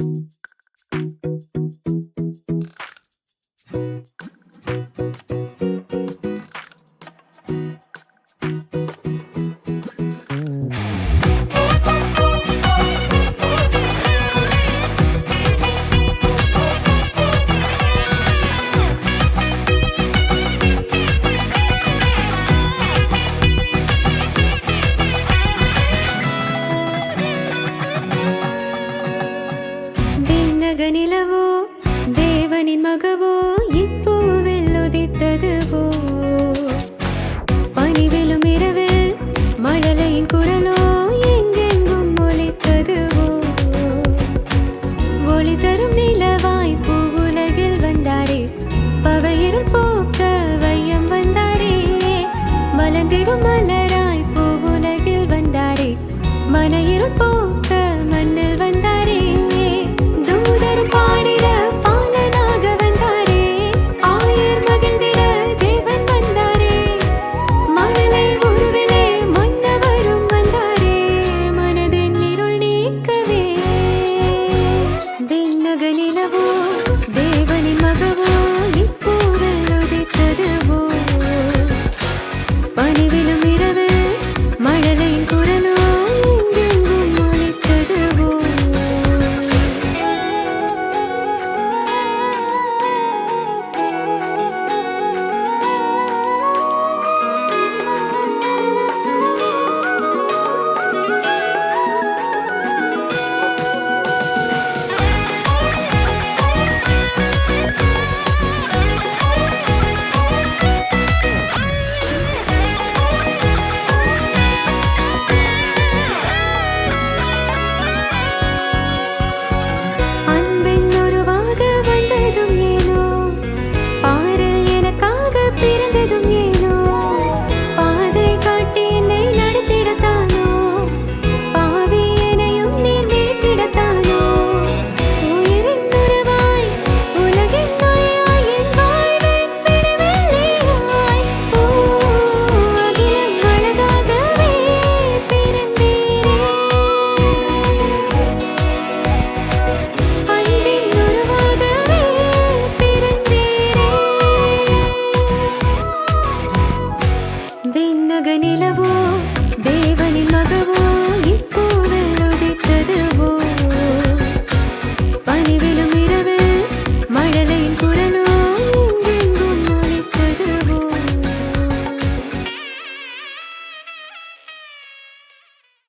you. அழகனிலவோ தேவனின் மகவோ இப்பூவில் உதித்ததுவோ பனிவிலும் இரவில் மழலையின் குரலோ எங்கெங்கும் ஒலித்ததுவோ. ஒளி தரும் நிலவாய் பூவுலகில் வந்தாரே. பவையிருள் போக்க வையம் வந்தாரே. மலர்ந்திடும் மலராய் பூவுலகில் வந்தாரே. மனையிருள் போக்க மண்ணில் வந்தாரே. goodbye.